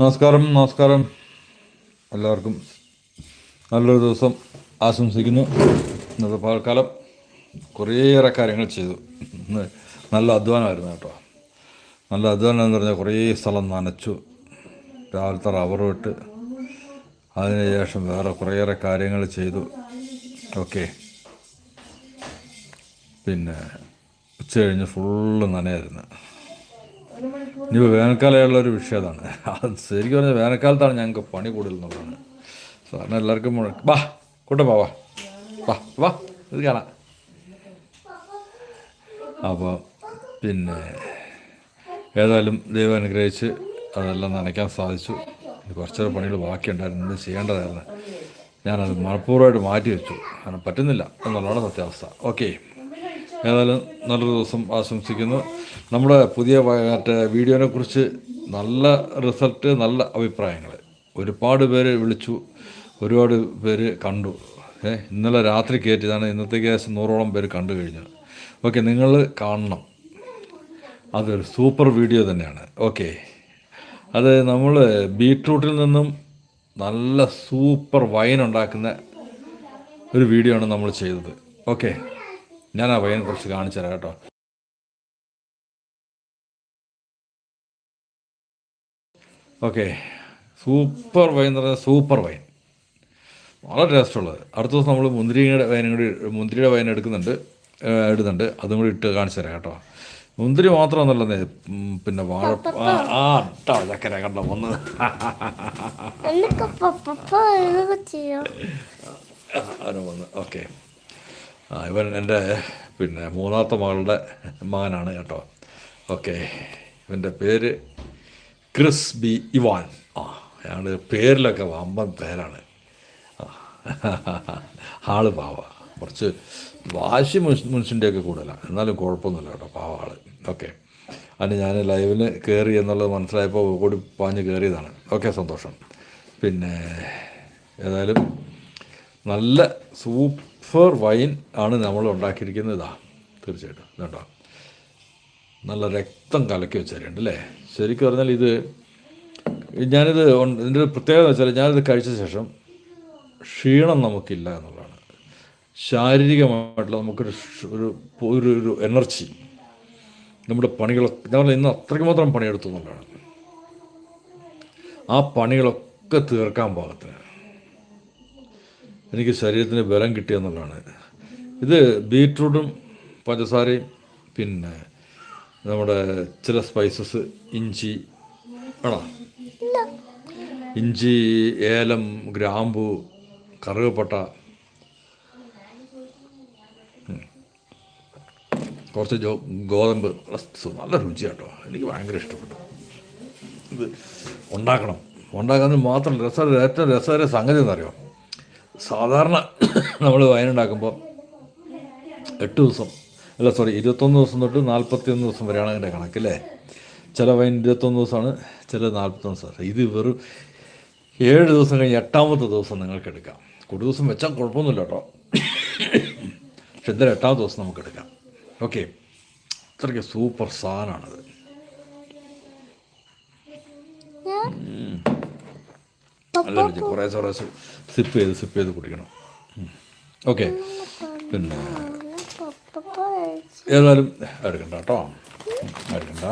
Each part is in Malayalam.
നമസ്കാരം നമസ്കാരം. എല്ലാവർക്കും നല്ലൊരു ദിവസം ആശംസിക്കുന്നു. ഇന്നത്തെ പാൽക്കാലം കുറേയേറെ കാര്യങ്ങൾ ചെയ്തു. നല്ല അധ്വാനമായിരുന്നു കേട്ടോ. നല്ല അധ്വാനം എന്ന് പറഞ്ഞാൽ കുറേ സ്ഥലം നനച്ചു. രാവിലത്തെ റബ്ബർ വിട്ട് അതിനുശേഷം വേറെ കുറേയേറെ കാര്യങ്ങൾ ചെയ്തു. ഓക്കെ പിന്നെ ഉച്ച കഴിഞ്ഞ് ഫുള്ള് നനയായിരുന്നു. ഇനിയിപ്പോൾ വേനൽക്കാലമുള്ള ഒരു വിഷയം അതാണ് അത് ശരിക്കും പറഞ്ഞാൽ വേനൽക്കാലത്താണ് ഞങ്ങൾക്ക് പണി കൂടുതൽ എന്നുള്ളതാണ് സാറിന് എല്ലാവർക്കും മുഴ- വാ കൂട്ടം വാ വാ. വാ ഇത് കാണാം. അപ്പോൾ പിന്നെ ഏതായാലും ദൈവം അനുഗ്രഹിച്ച് അതെല്ലാം നനയ്ക്കാൻ സാധിച്ചു. ഇനി കുറച്ചൊരു പണികൾ ബാക്കിയുണ്ടായിരുന്നു. എന്ത് ചെയ്യേണ്ടതായിരുന്നു. ഞാനത് മനഃപൂർവമായിട്ട് മാറ്റി വെച്ചു കാരണം പറ്റുന്നില്ല. എന്നുള്ളതാണ് സത്യാവസ്ഥ. ഓക്കെ. ഏതായാലും നല്ലൊരു ദിവസം ആശംസിക്കുന്നു. നമ്മുടെ പുതിയ മറ്റേ വീഡിയോനെ കുറിച്ച് നല്ല റിസൾട്ട് നല്ല അഭിപ്രായങ്ങൾ. ഒരുപാട് പേര് വിളിച്ചു ഒരുപാട് പേര് കണ്ടു. ഏ ഇന്നലെ രാത്രി കയറ്റിയതാണ് ഇന്നത്തേക്ക് ഏകദേശം നൂറോളം പേര് കണ്ടു കഴിഞ്ഞു. ഓക്കെ നിങ്ങൾ കാണണം. അതൊരു സൂപ്പർ വീഡിയോ തന്നെയാണ്. ഓക്കെ അത് നമ്മൾ ബീട്രൂട്ടിൽ നിന്നും നല്ല സൂപ്പർ വൈൻ ഉണ്ടാക്കുന്ന ഒരു വീഡിയോ ആണ് നമ്മൾ ചെയ്തത്. ഓക്കെ. ഞാൻ ആ പയ്യനെ കുറച്ച് കാണിച്ചു തരാം കേട്ടോ ഓക്കെ സൂപ്പർ വൈൻ എന്ന് പറഞ്ഞാൽ സൂപ്പർ വൈൻ വളരെ ടേസ്റ്റുള്ളത് അടുത്ത ദിവസം നമ്മൾ മുന്തിരിയുടെ വൈനും കൂടി മുന്തിരിയുടെ വൈൻ എടുക്കുന്നുണ്ട് ഇടുന്നുണ്ട് അതും കൂടി ഇട്ട് കാണിച്ചു തരാം കേട്ടോ മുന്തിരി മാത്രമൊന്നുമല്ലെന്നേ പിന്നെ വാഴ ആ, ഇട്ടാ ചക്കര കണ്ട വന്ന് അവന് വന്ന് ഓക്കെ ഇവൻ എന്റെ പിന്നെ മൂന്നാമത്തെ മകളുടെ മകനാണ് കേട്ടോ. ഓക്കെ ഇവന്റെ പേര് ക്രിസ് ബി ഇവാൻ. ആ അയാൾ പേരിലൊക്കെ വമ്പൻ പേരാണ്. ആൾ പാവ. കുറച്ച് വാശി മനുഷ്യന്റെയൊക്കെ കൂടുതലാണ് എന്നാലും കുഴപ്പമൊന്നുമില്ല കേട്ടോ പാവ ആൾ. ഓക്കെ അതിന് ഞാൻ ലൈവിന് കയറി എന്നുള്ളത് മനസ്സിലായപ്പോൾ ഓടി പാഞ്ഞ് കയറിയതാണ് ഓക്കെ സന്തോഷം. പിന്നെ ഏതായാലും നല്ല സൂപ്പർ വൈൻ ആണ് നമ്മൾ ഉണ്ടാക്കിയിരിക്കുന്നത്. ഇതാ തീർച്ചയായിട്ടും. ഇതുണ്ടോ? നല്ല രക്തം കലക്കി വെച്ചാലുണ്ട് അല്ലേ? ശരിക്കും പറഞ്ഞാൽ ഇത് ഞാനിത് ഇതിന്റെ ഒരു പ്രത്യേകത വെച്ചാൽ ഞാനിത് കഴിച്ച ശേഷം ക്ഷീണം നമുക്കില്ല എന്നുള്ളതാണ്. ശാരീരികമായിട്ടുള്ള നമുക്കൊരു ഒരു ഒരു ഒരു എനർജി. നമ്മുടെ പണികളൊക്കെ ഞാൻ ഇന്ന് അത്രയ്ക്ക് മാത്രം പണിയെടുത്തു എന്നുള്ളതാണ്. ആ പണികളൊക്കെ തീർക്കാൻ പാകത്തിന്. എനിക്ക് ശരീരത്തിന് ബലം കിട്ടിയെന്നുള്ളതാണ് ഇത് ബീട്രൂട്ടും പഞ്ചസാരയും പിന്നെ നമ്മുടെ ചില സ്പൈസസ് ഇഞ്ചി ആണോ? ഇഞ്ചി ഏലം ഗ്രാമ്പു കറുകപ്പട്ട. കുറച്ച് ജോ ഗോതമ്പ്. നല്ല രുചിയാട്ടോ. എനിക്ക് ഭയങ്കര ഇഷ്ടപ്പെട്ടു. ഇത് ഉണ്ടാക്കണം. ഉണ്ടാക്കാൻ മാത്രം രസം ഏറ്റവും രസകര സംഗതി എന്നറിയോ സാധാരണ നമ്മൾ വയനുണ്ടാക്കുമ്പോൾ എട്ട് ദിവസം അല്ല സോറി ഇരുപത്തൊന്ന് ദിവസം തൊട്ട് നാൽപ്പത്തിയൊന്ന് ദിവസം വരെയാണ് അതിന്റെ കണക്കല്ലേ? ചില വൈൻ ഇരുപത്തൊന്ന് ദിവസമാണ് ചില നാൽപ്പത്തൊന്ന് ദിവസം. ഇത് വെറും ഏഴ് ദിവസം കഴിഞ്ഞ് എട്ടാമത്തെ ദിവസം നിങ്ങൾക്ക് എടുക്കാം. കൂടുതൽ ദിവസം വെച്ചാൽ കുഴപ്പമൊന്നുമില്ല കേട്ടോ. പക്ഷെ എന്തായാലും എട്ടാമത്തെ ദിവസം നമുക്ക് എടുക്കാം. ഓക്കെ അത്രയ്ക്ക് സൂപ്പർ സാധനമാണത്. നല്ല രുചി കുറേശ്ശെ കുറേശ്ശെ സിപ്പ് ചെയ്ത് സിപ്പ് ചെയ്ത് കുടിക്കണം. ഓക്കെ പിന്നെ ഏതായാലും എടുക്കണ്ട കേട്ടോ. എടുക്കണ്ട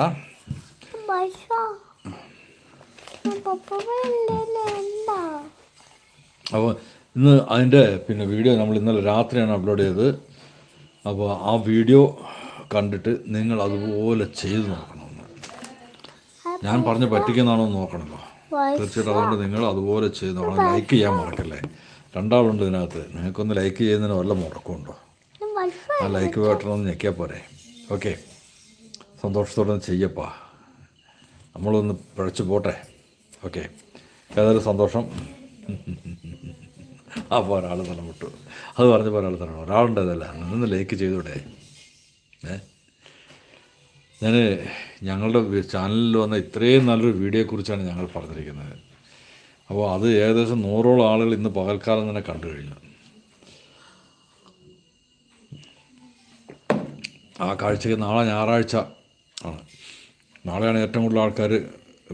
അപ്പോൾ ഇന്ന് അതിന്റെ പിന്നെ വീഡിയോ നമ്മൾ ഇന്നലെ രാത്രിയാണ് അപ്ലോഡ് ചെയ്തത് അപ്പോൾ ആ വീഡിയോ കണ്ടിട്ട് നിങ്ങൾ അതുപോലെ ചെയ്ത് നോക്കണമെന്ന് ഞാൻ പറഞ്ഞ് പറ്റിക്കുന്നതാണോ നോക്കണമല്ലോ തീർച്ചയായിട്ടും അതുകൊണ്ട് നിങ്ങൾ അതുപോലെ ചെയ്ത്. ലൈക്ക് ചെയ്യാൻ മറക്കല്ലേ. രണ്ടാളുണ്ട് ഇതിനകത്ത്. നിങ്ങൾക്കൊന്ന് ലൈക്ക് ചെയ്യുന്നതിന് വല്ല മുടക്കമുണ്ടോ? ആ ലൈക്ക് ബട്ടൺ ഒന്ന് ഞെക്കിയാൽ പോരെ. ഓക്കെ സന്തോഷത്തോടെ ഒന്ന് ചെയ്യപ്പാ. നമ്മളൊന്ന് പിഴച്ചു പോട്ടെ. ഓക്കെ ഏതായാലും സന്തോഷം. അപ്പോൾ ഒരാൾ തലമുട്ടു. അത് പറഞ്ഞപ്പോൾ ഒരാൾ തലമുട്ടു. ഒരാളുണ്ടതല്ല നിന്ന് ലൈക്ക് ചെയ്തൂടെ. ഏ? ഞാൻ ഞങ്ങളുടെ ചാനലിൽ വന്ന ഇത്രയും നല്ലൊരു വീഡിയോയെക്കുറിച്ചാണ് ഞങ്ങൾ പറഞ്ഞിരിക്കുന്നത്. അപ്പോൾ അത് ഏകദേശം നൂറോളം ആളുകൾ ഇന്ന് പകൽക്കാലം തന്നെ കണ്ടു കഴിഞ്ഞു. ആ കാഴ്ചയ്ക്ക് നാളെ ഞായറാഴ്ച ആണ്. നാളെയാണ് ഏറ്റവും കൂടുതൽ ആൾക്കാർ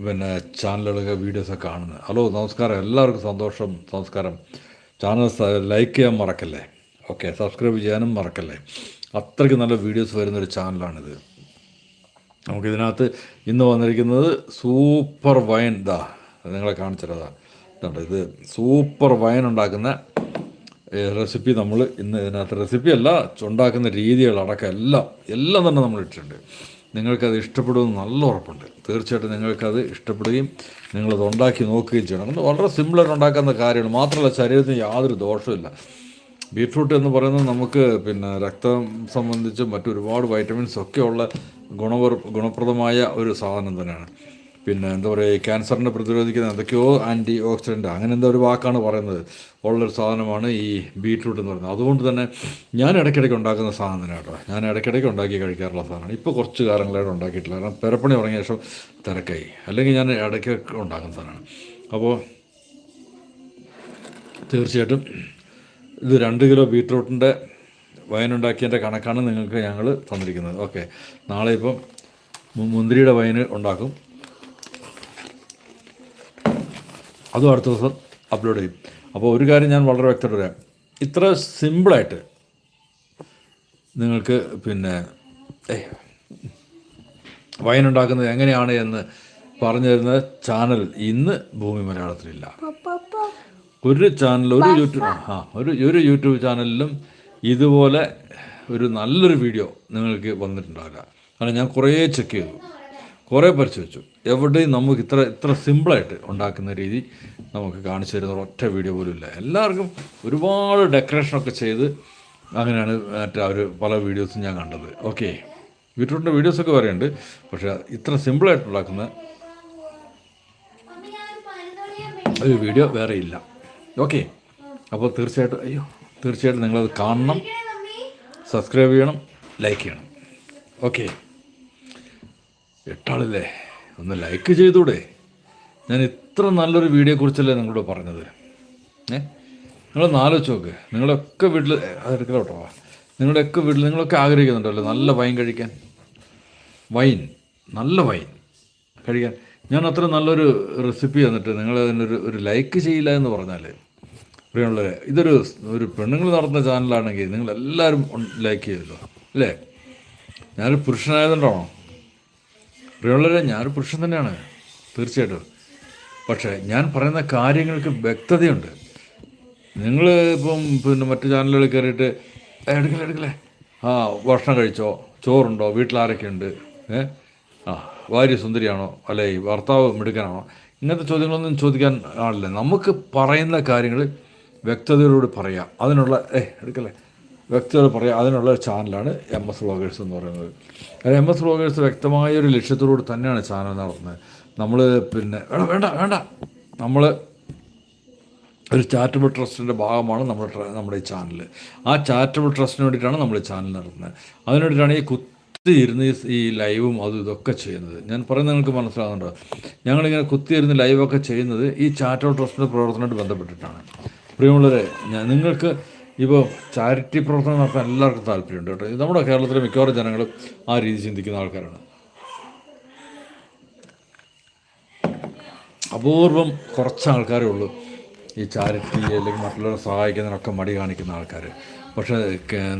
പിന്നെ ചാനലുകളൊക്കെ വീഡിയോസൊക്കെ കാണുന്നത്. ഹലോ നമസ്കാരം. എല്ലാവർക്കും സന്തോഷം നമസ്കാരം. ചാനൽ ലൈക്ക് ചെയ്യാൻ മറക്കല്ലേ? ഓക്കെ സബ്സ്ക്രൈബ് ചെയ്യാനും മറക്കല്ലേ? അത്രയ്ക്ക് നല്ല വീഡിയോസ് വരുന്നൊരു ചാനലാണിത് നമുക്കിതിനകത്ത് ഇന്ന് വന്നിരിക്കുന്നത് സൂപ്പർ വൈൻ. ഇതാ നിങ്ങളെ കാണിച്ചിട്ടതാ ഇതുണ്ട് ഇത് സൂപ്പർ വൈൻ ഉണ്ടാക്കുന്ന റെസിപ്പി നമ്മൾ ഇന്ന് ഇതിനകത്ത് റെസിപ്പി അല്ല ഉണ്ടാക്കുന്ന രീതികളടക്കം എല്ലാം എല്ലാം തന്നെ നമ്മൾ ഇട്ടിട്ടുണ്ട്. നിങ്ങൾക്കത് ഇഷ്ടപ്പെടുമെന്ന് നല്ല ഉറപ്പുണ്ട്. തീർച്ചയായിട്ടും നിങ്ങൾക്കത് ഇഷ്ടപ്പെടുകയും നിങ്ങളത് ഉണ്ടാക്കി നോക്കുകയും ചെയ്യണം. അത് വളരെ സിമ്പിളായിട്ട് ഉണ്ടാക്കുന്ന കാര്യമാണ്. മാത്രമല്ല ശരീരത്തിന് യാതൊരു ദോഷമില്ല ബീറ്റ്റൂട്ട് എന്ന് പറയുന്നത് നമുക്ക് പിന്നെ രക്തം സംബന്ധിച്ച് മറ്റൊരുപാട് വൈറ്റമിൻസ് ഒക്കെ ഉള്ള ഗുണവർ ഗുണപ്രദമായ ഒരു സാധനം തന്നെയാണ്. പിന്നെ എന്താ പറയുക ക്യാൻസറിനെ പ്രതിരോധിക്കുന്ന എന്തൊക്കെയോ ആന്റി ഓക്സിഡന്റ് അങ്ങനെ എന്തോ ഒരു വാക്കാണ് പറയുന്നത്. ഉള്ളൊരു സാധനമാണ് ഈ ബീട്രൂട്ട് എന്ന് പറയുന്നത്. അതുകൊണ്ട് തന്നെ ഞാൻ ഇടയ്ക്കിടയ്ക്ക് ഉണ്ടാക്കുന്ന സാധനം തന്നെ കേട്ടോ. ഞാൻ ഇടയ്ക്കിടയ്ക്ക് ഉണ്ടാക്കി കഴിക്കാറുള്ള സാധനമാണ്. ഇപ്പോൾ കുറച്ച് കാലങ്ങളായിട്ട് ഉണ്ടാക്കിയിട്ടില്ല. കാരണം പെരപ്പണി തുടങ്ങിയ ശേഷം തിരക്കായി. അല്ലെങ്കിൽ ഞാൻ ഇടയ്ക്ക് ഉണ്ടാക്കുന്ന സാധനമാണ്. അപ്പോൾ തീർച്ചയായിട്ടും ഇത് രണ്ട് കിലോ ബീട്രൂട്ടിന്റെ വൈനുണ്ടാക്കിയതിന്റെ കണക്കാണ് നിങ്ങൾക്ക് ഞങ്ങൾ തന്നിരിക്കുന്നത്. ഓക്കെ. നാളെ ഇപ്പം മുന്തിരിയുടെ വൈന് ഉണ്ടാക്കും. അതും അടുത്ത ദിവസം അപ്ലോഡ് ചെയ്യും. അപ്പോൾ ഒരു കാര്യം ഞാൻ വളരെ വ്യക്തമായിട്ട് പറയാം. ഇത്ര സിമ്പിളായിട്ട് നിങ്ങൾക്ക് പിന്നെ വൈൻ ഉണ്ടാക്കുന്നത് എങ്ങനെയാണ് എന്ന് പറഞ്ഞു തരുന്ന ചാനൽ ഇന്ന് ഭൂമി മലയാളത്തിലില്ല. ഒരു ചാനൽ ഒരു യൂട്യൂബ് ആ ഒരു ഒരു യൂട്യൂബ് ചാനലിലും ഇതുപോലെ ഒരു നല്ലൊരു വീഡിയോ നിങ്ങൾക്ക് വന്നിട്ടുണ്ടാവില്ല കാരണം ഞാൻ കുറേ ചെക്ക് ചെയ്തു. കുറേ പരിശോധിച്ചു എവിടെയും നമുക്ക് ഇത്ര ഇത്ര സിമ്പിളായിട്ട് ഉണ്ടാക്കുന്ന രീതി നമുക്ക് കാണിച്ചു തരുന്ന ഒറ്റ വീഡിയോ പോലും ഇല്ല. എല്ലാവർക്കും ഒരുപാട് ഡെക്കറേഷനൊക്കെ ചെയ്ത് അങ്ങനെയാണ് മറ്റേ അവർ ഒരു പല വീഡിയോസും ഞാൻ കണ്ടത്. ഓക്കെ യൂട്യൂബിന്റെ വീഡിയോസൊക്കെ വരെയുണ്ട് പക്ഷേ ഇത്ര സിമ്പിളായിട്ട് ഉണ്ടാക്കുന്ന ഒരു വീഡിയോ വേറെ ഇല്ല. ഓക്കെ അപ്പോൾ തീർച്ചയായിട്ടും അയ്യോ. തീർച്ചയായിട്ടും നിങ്ങളത് കാണണം സബ്സ്ക്രൈബ് ചെയ്യണം ലൈക്ക് ചെയ്യണം. ഓക്കെ എട്ടാളില്ലേ? ഒന്ന് ലൈക്ക് ചെയ്തൂടെ. ഞാൻ ഇത്ര നല്ലൊരു വീഡിയോ വീഡിയോയെക്കുറിച്ചല്ലേ നിങ്ങളോട് പറഞ്ഞത്. ഏ? നിങ്ങളൊന്ന് ആലോചിച്ച് നോക്ക്. നിങ്ങളൊക്കെ വീട്ടിൽ അതെടുക്കല കേട്ടോ. നിങ്ങളുടെയൊക്കെ വീട്ടിൽ നിങ്ങളൊക്കെ ആഗ്രഹിക്കുന്നുണ്ടല്ലോ നല്ല വൈൻ കഴിക്കാൻ. വൈൻ നല്ല വൈൻ കഴിക്കാൻ. ഞാൻ അത്ര നല്ലൊരു റെസിപ്പി തന്നിട്ട് നിങ്ങൾ അതിനൊരു ഒരു ലൈക്ക് ചെയ്യില്ല എന്ന് പറഞ്ഞാൽ പ്രിയമുള്ളവരെ ഇതൊരു ഒരു പെണ്ണുങ്ങൾ നടത്തുന്ന ചാനലാണെങ്കിൽ നിങ്ങൾ എല്ലാവരും ലൈക്ക് ചെയ്തല്ലോ അല്ലേ? ഞാനൊരു പുരുഷനായതുകൊണ്ടാണോ? പ്രിയമുള്ളവരെ ഞാനൊരു പുരുഷൻ തന്നെയാണ് തീർച്ചയായിട്ടും. പക്ഷേ ഞാൻ പറയുന്ന കാര്യങ്ങൾക്ക് വ്യക്തതയുണ്ട്. നിങ്ങൾ ഇപ്പം പിന്നെ മറ്റു ചാനലുകളിൽ കയറിയിട്ട് "ഏ, എടുക്കലേ എടുക്കലേ ആ ഭക്ഷണം കഴിച്ചോ? ചോറുണ്ടോ? വീട്ടിൽ ഉണ്ട് ഏ? ആ ഭാര്യ സുന്ദരിയാണോ? അല്ലെ ഭർത്താവ് മിടുക്കനാണോ? ഇങ്ങനത്തെ ചോദ്യങ്ങളൊന്നും ചോദിക്കാൻ ആളില്ല. നമുക്ക് പറയുന്ന കാര്യങ്ങൾ വ്യക്തതയോട് പറയാം. അതിനുള്ള ഏ എടുക്കല്ലേ? വ്യക്തത പറയാം. അതിനുള്ള ചാനലാണ് എം എസ് വ്ളോഗേഴ്സ് എന്ന് പറയുന്നത്. അത് എം എസ് വ്ളോഗേഴ്സ് വ്യക്തമായ ഒരു ലക്ഷ്യത്തോടു തന്നെയാണ് ചാനൽ നടത്തുന്നത്. നമ്മൾ പിന്നെ വേണ്ട വേണ്ട വേണ്ട. നമ്മൾ ഒരു ചാരിറ്റബിൾ ട്രസ്റ്റിന്റെ ഭാഗമാണ് നമ്മുടെ നമ്മുടെ ഈ ചാനൽ. ആ ചാരിറ്റബിൾ ട്രസ്റ്റിന് വേണ്ടിയിട്ടാണ് നമ്മൾ ഈ ചാനൽ നടത്തുന്നത്. അതിന് വേണ്ടിയിട്ടാണ് ഈ കുത്തിയിരുന്ന് ഈ ലൈവും അതും ഇതൊക്കെ ചെയ്യുന്നത്. ഞാൻ പറയുന്നത് നിങ്ങൾക്ക് മനസ്സിലാകുന്നുണ്ടോ ഞങ്ങളിങ്ങനെ കുത്തിയിരുന്ന് ലൈവൊക്കെ ചെയ്യുന്നത് ഈ ചാരിറ്റബിൾ ട്രസ്റ്റിന്റെ പ്രവർത്തനമായിട്ട് ബന്ധപ്പെട്ടിട്ടാണ്. പ്രിയമുള്ളവരെ ഞാൻ നിങ്ങൾക്ക് ഇപ്പോൾ ചാരിറ്റി പ്രവർത്തനം നടത്താൻ എല്ലാവർക്കും താല്പര്യമുണ്ട് കേട്ടോ. നമ്മുടെ കേരളത്തിലെ മിക്കവാറും ജനങ്ങളും ആ രീതി ചിന്തിക്കുന്ന ആൾക്കാരാണ്. അപൂർവം കുറച്ച് ആൾക്കാരേ ഉള്ളൂ ഈ ചാരിറ്റി അല്ലെങ്കിൽ മറ്റുള്ളവരെ സഹായിക്കുന്നതിനൊക്കെ മടി കാണിക്കുന്ന ആൾക്കാർ പക്ഷേ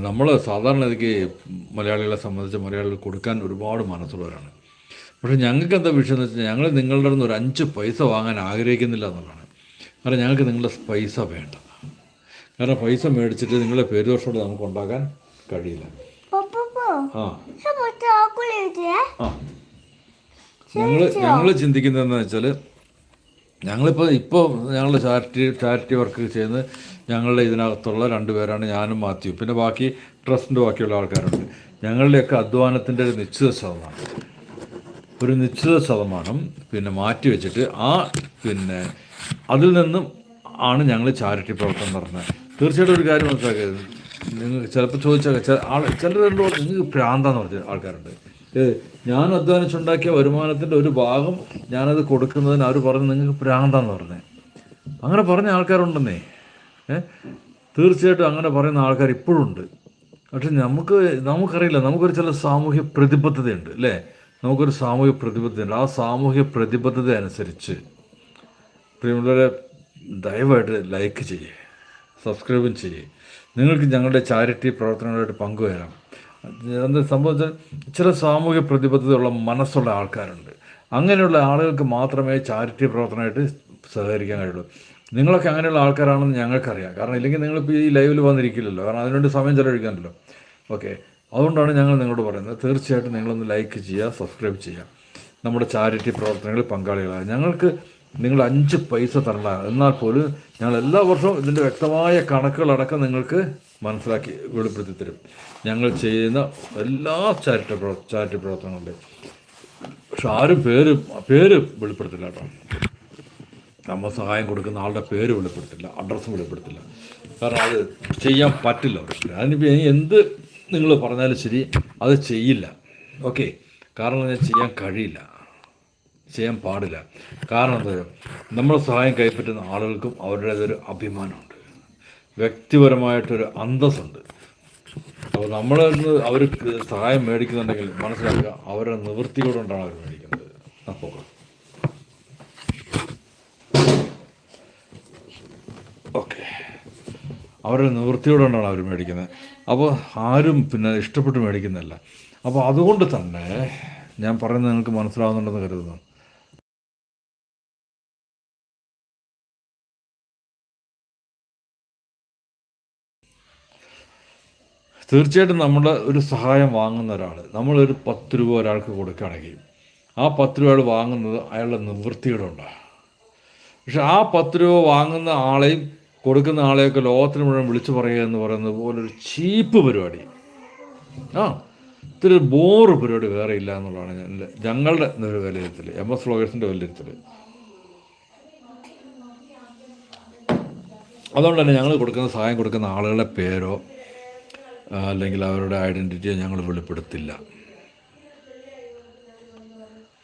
നമ്മൾ സാധാരണ ഇതിക്ക് മലയാളികളെ സംബന്ധിച്ച് മലയാളികൾ കൊടുക്കാൻ ഒരുപാട് മനസ്സുള്ളവരാണ്. പക്ഷേ ഞങ്ങൾക്ക് എന്താ വിഷയം എന്ന് വെച്ചാൽ ഞങ്ങൾ നിങ്ങളുടെ നിന്ന് ഒരു അഞ്ച് പൈസ വാങ്ങാൻ ആഗ്രഹിക്കുന്നില്ല എന്നുള്ളതാണ്. കാരണം ഞങ്ങൾക്ക് നിങ്ങളുടെ പൈസ വേണ്ട. കാരണം പൈസ മേടിച്ചിട്ട് നിങ്ങളെ പേരുദോഷോടെ നമുക്ക് ഉണ്ടാക്കാൻ കഴിയില്ല. ഞങ്ങൾ ഞങ്ങൾ ചിന്തിക്കുന്നതെന്ന് വെച്ചാൽ ഞങ്ങളിപ്പോൾ ഇപ്പോൾ ഞങ്ങൾ ചാരിറ്റി ചാരിറ്റി വർക്ക് ചെയ്യുന്നത് ഞങ്ങളുടെ ഇതിനകത്തുള്ള രണ്ട് പേരാണ് ഞാനും മാത്യു. പിന്നെ ബാക്കി ട്രസ്റ്റിന്റെ ബാക്കിയുള്ള ആൾക്കാരുണ്ട്. ഞങ്ങളുടെയൊക്കെ അധ്വാനത്തിന്റെ ഒരു നിശ്ചിത ശതമാനം. ഒരു നിശ്ചിത ശതമാനം പിന്നെ മാറ്റി വെച്ചിട്ട് ആ പിന്നെ അതിൽ നിന്നും ആണ് ഞങ്ങൾ ചാരിറ്റി പ്രവർത്തനം നടന്നത്. തീർച്ചയായിട്ടും ഒരു കാര്യം മനസ്സിലാക്കിയത് നിങ്ങൾ ചിലപ്പോൾ ചോദിച്ചാൽ ആൾ ചില രണ്ടു നിങ്ങൾക്ക് ഭ്രാന്താന്ന് പറഞ്ഞ ആൾക്കാരുണ്ട്. ഞാൻ അധ്വാനിച്ചുണ്ടാക്കിയ വരുമാനത്തിന്റെ ഒരു ഭാഗം ഞാനത് കൊടുക്കുന്നതിന് അവർ പറഞ്ഞ് നിങ്ങൾക്ക് ഭ്രാന്താന്ന് പറഞ്ഞേ? അങ്ങനെ പറഞ്ഞ ആൾക്കാരുണ്ടെന്നേ. തീർച്ചയായിട്ടും അങ്ങനെ പറയുന്ന ആൾക്കാർ ഇപ്പോഴും ഉണ്ട്. പക്ഷെ നമുക്ക് നമുക്കറിയില്ല നമുക്കൊരു ചില സാമൂഹ്യ പ്രതിബദ്ധതയുണ്ട് അല്ലേ? നമുക്കൊരു സാമൂഹ്യ പ്രതിബദ്ധതയുണ്ട്. ആ സാമൂഹ്യ പ്രതിബദ്ധത അനുസരിച്ച് പ്രിയമുള്ളവരെ ദയവായിട്ട് ലൈക്ക് ചെയ്യേ സബ്സ്ക്രൈബും ചെയ്യേ. നിങ്ങൾക്ക് ഞങ്ങളുടെ ചാരിറ്റി പ്രവർത്തനങ്ങളായിട്ട് പങ്കുവരാം. എന്താ സംഭവിച്ചാൽ ചില സാമൂഹ്യ പ്രതിബദ്ധതയുള്ള മനസ്സുള്ള ആൾക്കാരുണ്ട്. അങ്ങനെയുള്ള ആളുകൾക്ക് മാത്രമേ ചാരിറ്റി പ്രവർത്തനമായിട്ട് സഹകരിക്കാൻ കഴിയുള്ളൂ. നിങ്ങളൊക്കെ അങ്ങനെയുള്ള ആൾക്കാരാണെന്ന് ഞങ്ങൾക്കറിയാം. കാരണം ഇല്ലെങ്കിൽ നിങ്ങളിപ്പോൾ ഈ ലൈവിൽ വന്നിരിക്കില്ലല്ലോ. കാരണം അതിനുവേണ്ടി സമയം ചെലവഴിക്കാനല്ലോ ഓക്കെ അതുകൊണ്ടാണ് ഞങ്ങൾ നിങ്ങളോട് പറയുന്നത്. തീർച്ചയായിട്ടും നിങ്ങളൊന്ന് ലൈക്ക് ചെയ്യുക സബ്സ്ക്രൈബ് ചെയ്യുക. നമ്മുടെ ചാരിറ്റി പ്രവർത്തനങ്ങളിൽ പങ്കാളികളാണ് ഞങ്ങൾക്ക് നിങ്ങൾ അഞ്ച് പൈസ തരണ്ട. എന്നാൽ പോലും ഞങ്ങൾ എല്ലാ വർഷവും ഇതിന്റെ വ്യക്തമായ കണക്കുകളടക്കം നിങ്ങൾക്ക് മനസ്സിലാക്കി വെളിപ്പെടുത്തി തരും. ഞങ്ങൾ ചെയ്യുന്ന എല്ലാ ചാരിറ്റി പ്രവർ ചാരിറ്റി പ്രവർത്തനങ്ങളുടെയും. പക്ഷെ ആരും പേര് പേര് വെളിപ്പെടുത്തില്ല കേട്ടോ. നമ്മൾ സഹായം കൊടുക്കുന്ന ആളുടെ പേര് വെളിപ്പെടുത്തില്ല അഡ്രസ്സും വെളിപ്പെടുത്തില്ല. കാരണം അത് ചെയ്യാൻ പറ്റില്ല അവർക്ക്. അതിനിപ്പോൾ ഇനി എന്ത് നിങ്ങൾ പറഞ്ഞാലും ശരി അത് ചെയ്യില്ല. ഓക്കെ. കാരണം ഞാൻ ചെയ്യാൻ കഴിയില്ല. ചെയ്യാൻ പാടില്ല. കാരണം എന്താ നമ്മൾ സഹായം കൈപ്പറ്റുന്ന ആളുകൾക്കും അവരുടേതൊരു അഭിമാനമുണ്ട്. വ്യക്തിപരമായിട്ടൊരു അന്തസ്സുണ്ട്. അപ്പോൾ നമ്മൾ അവർ സഹായം മേടിക്കുന്നുണ്ടെങ്കിൽ മനസ്സിലാക്കുക അവരുടെ നിവൃത്തിയോടുകൊണ്ടാണ് അവർ മേടിക്കുന്നത്. അപ്പോൾ ഓക്കെ. അവരുടെ നിവൃത്തിയോടുകൊണ്ടാണ് അവർ മേടിക്കുന്നത്. അപ്പോൾ ആരും പിന്നെ ഇഷ്ടപ്പെട്ട് മേടിക്കുന്നില്ല അപ്പോൾ അതുകൊണ്ട് തന്നെ ഞാൻ പറയുന്നത് നിങ്ങൾക്ക് മനസ്സിലാവുന്നുണ്ടെന്ന് കരുതുന്നു. തീർച്ചയായിട്ടും നമ്മൾ ഒരു സഹായം വാങ്ങുന്ന ഒരാൾ നമ്മളൊരു പത്ത് രൂപ ഒരാൾക്ക് കൊടുക്കുകയാണെങ്കിൽ ആ പത്ത് രൂപ അയാൾ വാങ്ങുന്നത് അയാളുടെ നിവൃത്തിയുടെ ഉണ്ടാണ് പക്ഷെ ആ പത്ത് രൂപ വാങ്ങുന്ന ആളെയും കൊടുക്കുന്ന ആളെയൊക്കെ ലോകത്തിന് മുഴുവൻ വിളിച്ചു പറയുക എന്ന് പറയുന്നത് പോലൊരു ചീപ്പ് പരിപാടി. ആ ഇത്തിരി ബോറ് പരിപാടി വേറെ ഇല്ല എന്നുള്ളതാണ് ഞാൻ ഞങ്ങളുടെ ഒരു വിലയിരുത്തൽ എം എസ് ഫ്ലോഗേഴ്സിന്റെ വിലയിരുത്തൽ. അതുകൊണ്ട് തന്നെ ഞങ്ങൾ കൊടുക്കുന്ന സഹായം കൊടുക്കുന്ന ആളുകളുടെ പേരോ അല്ലെങ്കിൽ അവരുടെ ഐഡന്റിറ്റിയെ ഞങ്ങൾ വെളിപ്പെടുത്തില്ല.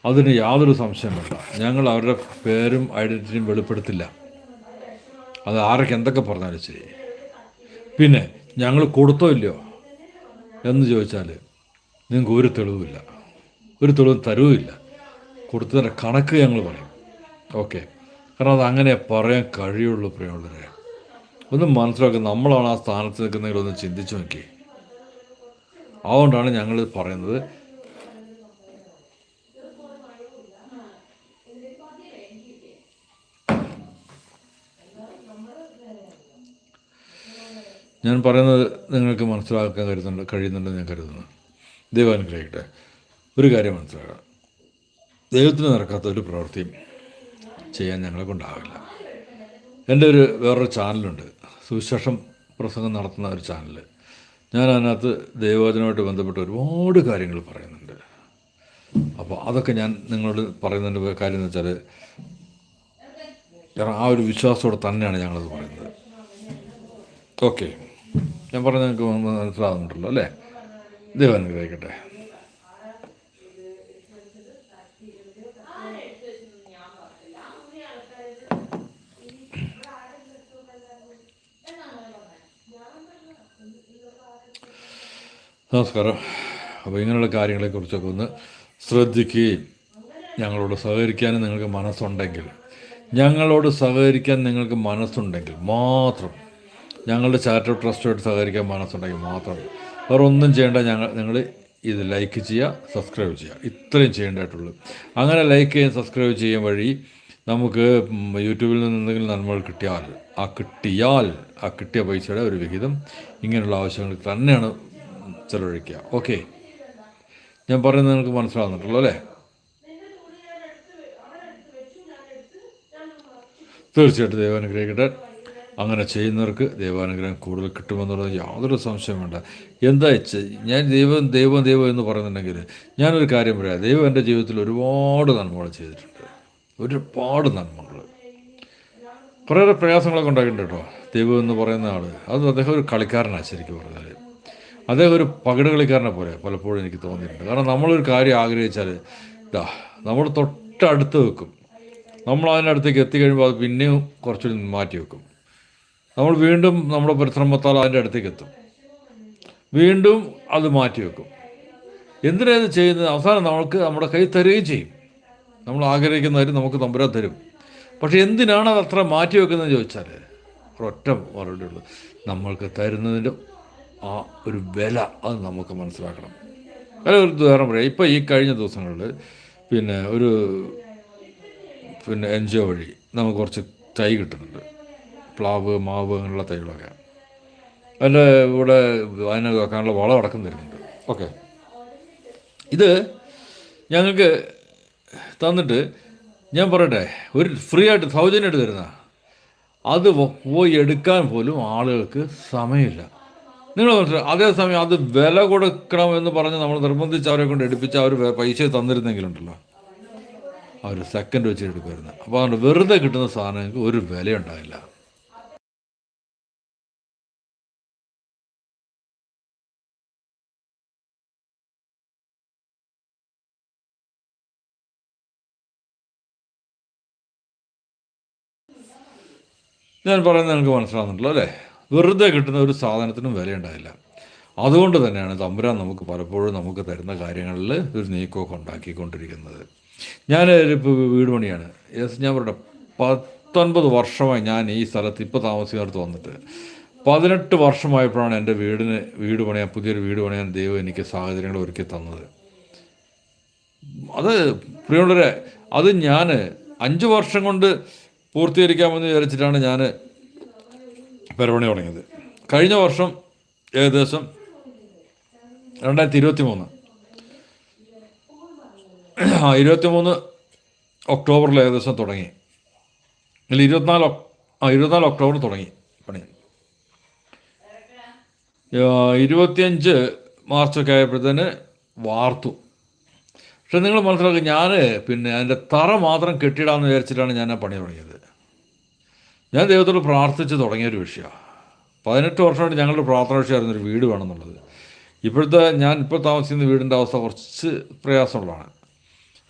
അതിന് യാതൊരു സംശയമില്ല. ഞങ്ങൾ അവരുടെ പേരും ഐഡന്റിറ്റിയും വെളിപ്പെടുത്തില്ല. അത് ആരൊക്കെ എന്തൊക്കെ പറഞ്ഞാലും ശരി. പിന്നെ ഞങ്ങൾ കൊടുത്തോ ഇല്ലയോ എന്ന് ചോദിച്ചാൽ നിങ്ങൾക്ക് ഒരു തെളിവുമില്ല ഒരു തെളിവ് തരുവുമില്ല കൊടുത്തതിന്റെ കണക്ക് ഞങ്ങൾ പറയും. ഓക്കെ. കാരണം അത് അങ്ങനെ പറയാൻ കഴിയുള്ളൂ പ്രിയമുള്ളവരെ. ഒന്ന് മനസ്സിലാക്കുക നമ്മളാണ് ആ സ്ഥാനത്ത് നിൽക്കുന്നതെങ്കിൽ ഒന്ന് ചിന്തിച്ചു നോക്കി അതുകൊണ്ടാണ് ഞങ്ങൾ പറയുന്നത്. ഞാൻ പറയുന്നത് നിങ്ങൾക്ക് മനസ്സിലാക്കാൻ കരുതുന്നുണ്ട് കഴിയുന്നുണ്ടെന്ന് ഞാൻ കരുതുന്നു. ദൈവം അനുഗ്രഹിക്കട്ടെ. ഒരു കാര്യം മനസ്സിലാക്കാം ദൈവത്തിന് നടക്കാത്ത ഒരു പ്രവൃത്തിയും ചെയ്യാൻ ഞങ്ങളെ കൊണ്ടാവില്ല. എന്റെ ഒരു വേറൊരു ചാനലുണ്ട്. സുവിശേഷം പ്രസംഗം നടത്തുന്ന ഒരു ചാനൽ ഞാൻ അതിനകത്ത് ദൈവവചനമായിട്ട് ബന്ധപ്പെട്ട് ഒരുപാട് കാര്യങ്ങൾ പറയുന്നുണ്ട്. അപ്പോൾ അതൊക്കെ ഞാൻ നിങ്ങളോട് പറയുന്നതിന്റെ കാര്യം എന്ന് വെച്ചാൽ കാരണം ആ ഒരു വിശ്വാസത്തോടെ തന്നെയാണ് ഞങ്ങളത് പറയുന്നത്. ഓക്കെ. ഞാൻ പറഞ്ഞ നിങ്ങൾക്ക് മനസ്സിലാകുന്നുണ്ടല്ലോ അല്ലേ? ദൈവം അനുഗ്രഹിക്കട്ടെ. നമസ്കാരം. അപ്പോൾ ഇങ്ങനെയുള്ള കാര്യങ്ങളെക്കുറിച്ചൊക്കെ ഒന്ന് ശ്രദ്ധിക്കുകയും ഞങ്ങളോട് സഹകരിക്കാനും നിങ്ങൾക്ക് മനസ്സുണ്ടെങ്കിൽ ഞങ്ങളോട് സഹകരിക്കാൻ നിങ്ങൾക്ക് മനസ്സുണ്ടെങ്കിൽ മാത്രം ഞങ്ങളുടെ ചാരിറ്റബിൾ ട്രസ്റ്റുമായിട്ട് സഹകരിക്കാൻ മനസ്സുണ്ടെങ്കിൽ മാത്രം വേറെ ഒന്നും ചെയ്യേണ്ട ഞങ്ങൾ നിങ്ങൾ ഇത് ലൈക്ക് ചെയ്യുക സബ്സ്ക്രൈബ് ചെയ്യുക. ഇത്രയും ചെയ്യേണ്ടതായിട്ടുള്ളൂ. അങ്ങനെ ലൈക്ക് ചെയ്യാൻ സബ്സ്ക്രൈബ് ചെയ്യാൻ വഴി നമുക്ക് യൂട്യൂബിൽ നിന്ന് എന്തെങ്കിലും നന്മകൾ കിട്ടിയാൽ ആ കിട്ടിയാൽ ആ കിട്ടിയ പൈസയുടെ ഒരു വിഹിതം ഇങ്ങനെയുള്ള ആവശ്യങ്ങൾക്ക് തന്നെയാണ് ചെലവഴിക്കുക. ഓക്കെ. ഞാൻ പറയുന്നത് നിങ്ങൾക്ക് മനസ്സിലാകുന്നുണ്ടല്ലോ അല്ലേ? തീർച്ചയായിട്ടും ദൈവാനുഗ്രഹിക്കട്ടെ. അങ്ങനെ ചെയ്യുന്നവർക്ക് ദൈവാനുഗ്രഹം കൂടുതൽ കിട്ടുമെന്നുള്ളത് യാതൊരു സംശയം വേണ്ട. എന്താ ഞാൻ ദൈവം ദൈവം ദൈവം എന്ന് പറയുന്നുണ്ടെങ്കിൽ ഞാനൊരു കാര്യം പറയാം. ദൈവം എന്റെ ജീവിതത്തിൽ ഒരുപാട് നന്മകൾ ചെയ്തിട്ടുണ്ട്. ഒരുപാട് നന്മകൾ. കുറേയേറെ പ്രയാസങ്ങളൊക്കെ ഉണ്ടാക്കിയിട്ടുണ്ട് കേട്ടോ. ദൈവം എന്ന് പറയുന്ന ആൾ അത് അദ്ദേഹം ഒരു കളിക്കാരനാണ് ശരിക്കും പറഞ്ഞാൽ അദ്ദേഹം ഒരു പകിട് കളിക്കാരനെ പോലെ പലപ്പോഴും എനിക്ക് തോന്നിയിട്ടുണ്ട്. കാരണം നമ്മളൊരു കാര്യം ആഗ്രഹിച്ചാൽ ഇതാ നമ്മൾ തൊട്ടടുത്ത് വെക്കും. നമ്മൾ അതിനടുത്തേക്ക് എത്തിക്കഴിയുമ്പോൾ അത് പിന്നെയും കുറച്ചുകൂടി മാറ്റി വെക്കും. നമ്മൾ വീണ്ടും നമ്മുടെ പരിശ്രമത്താൽ അതിന്റെ അടുത്തേക്ക് എത്തും. വീണ്ടും അത് മാറ്റി വെക്കും. എന്തിനാണ് ചെയ്യുന്നത്? അവസാനം നമ്മൾക്ക് നമ്മുടെ കൈ തരുകയും ചെയ്യും. നമ്മൾ ആഗ്രഹിക്കുന്നവരും നമുക്ക് തമ്പുരാൻ തരും. പക്ഷേ എന്തിനാണ് അത് അത്ര മാറ്റി വെക്കുന്നതെന്ന് ചോദിച്ചാൽ ഒരൊറ്റ മറുപടി ഉള്ളത് നമ്മൾക്ക് തരുന്നതിന്റെ ആ ഒരു വില അത് നമുക്ക് മനസ്സിലാക്കണം. അല്ല ഒരു ഉദാഹരണം പറയാം. ഇപ്പോൾ ഈ കഴിഞ്ഞ ദിവസങ്ങളിൽ പിന്നെ ഒരു പിന്നെ എൻ ജി ഒ വഴി നമുക്ക് കുറച്ച് തൈ കിട്ടുന്നുണ്ട്. പ്ലാവ് മാവ് അങ്ങനെയുള്ള തൈകളൊക്കെ. അതിന്റെ ഇവിടെ അതിനെ വെക്കാനുള്ള വളം അടക്കം തരുന്നുണ്ട്. ഓക്കെ. ഇത് ഞങ്ങൾക്ക് തന്നിട്ട് ഞാൻ പറയട്ടെ ഒരു ഫ്രീ ആയിട്ട് സൗജന്യമായിട്ട് തരുന്ന അത് പോയി എടുക്കാൻ പോലും ആളുകൾക്ക് സമയമില്ല. നിങ്ങൾ അതേസമയം അത് വില കൊടുക്കണം എന്ന് പറഞ്ഞ് നമ്മൾ നിർബന്ധിച്ച് അവരെ കൊണ്ട് എടുപ്പിച്ച് അവർ പൈസ തന്നിരുന്നെങ്കിലുണ്ടല്ലോ. അവർ സെക്കൻഡ് വെച്ച് എടുക്കുമായിരുന്നു. അപ്പോൾ അതുകൊണ്ട് വെറുതെ കിട്ടുന്ന സാധനങ്ങൾക്ക് ഒരു വില ഉണ്ടാവില്ല ഞാൻ പറയുന്നത് നിങ്ങൾക്ക് മനസ്സിലാകുന്നുണ്ടല്ലോ അല്ലേ? വെറുതെ കിട്ടുന്ന ഒരു സാധനത്തിനും വിലയുണ്ടായില്ല. അതുകൊണ്ട് തന്നെയാണ് തമ്പുരാൻ നമുക്ക് പലപ്പോഴും നമുക്ക് തരുന്ന കാര്യങ്ങളിൽ ഒരു നീക്കമൊക്കെ ഉണ്ടാക്കിക്കൊണ്ടിരിക്കുന്നത്. ഞാൻ ഇപ്പോൾ വീട് പണിയാണ്. യെസ് ഞാൻ പറയട്ടെ പത്തൊൻപത് വർഷമായി ഞാൻ ഈ സ്ഥലത്ത് ഇപ്പോൾ താമസിക്കാർത്ത് വന്നിട്ട്. പതിനെട്ട് വർഷമായപ്പോഴാണ് എന്റെ വീടിന് വീട് പണിയാൻ പുതിയൊരു വീട് പണിയാൻ ദൈവം എനിക്ക് സാഹചര്യങ്ങൾ ഒരുക്കി തന്നത്. അത് പ്രിയമുള്ളവരെ അത് ഞാൻ അഞ്ച് വർഷം കൊണ്ട് പൂർത്തീകരിക്കാമെന്ന് വിചാരിച്ചിട്ടാണ് ഞാൻ പെരപണി തുടങ്ങിയത്. കഴിഞ്ഞ വർഷം ഏകദേശം രണ്ടായിരത്തി ഇരുപത്തി മൂന്ന് ഇരുപത്തി മൂന്ന് ഒക്ടോബറിൽ ഏകദേശം തുടങ്ങി. അല്ലെങ്കിൽ ഇരുപത്തിനാല് ആ ഇരുപത്തിനാല് ഒക്ടോബർ തുടങ്ങി പണി. ഇരുപത്തിയഞ്ച് മാർച്ചൊക്കെ ആയപ്പോഴത്തേന് വാർത്തു. പക്ഷെ നിങ്ങൾ മനസ്സിലാക്കുക ഞാൻ പിന്നെ അതിന്റെ തറ മാത്രം കെട്ടിടാമെന്ന് വിചാരിച്ചിട്ടാണ് ഞാൻ പണി തുടങ്ങിയത്. ഞാൻ ദൈവത്തോട് പ്രാർത്ഥിച്ച് തുടങ്ങിയൊരു വിഷയമാണ്. പതിനെട്ട് വർഷമായിട്ട് ഞങ്ങളുടെ പ്രാർത്ഥന വിഷയമായിരുന്നു ഒരു വീട് വേണമെന്നുള്ളത്. ഇപ്പോഴത്തെ ഞാൻ ഇപ്പോൾ താമസിക്കുന്ന വീടിന്റെ അവസ്ഥ കുറച്ച് പ്രയാസമുള്ളതാണ്.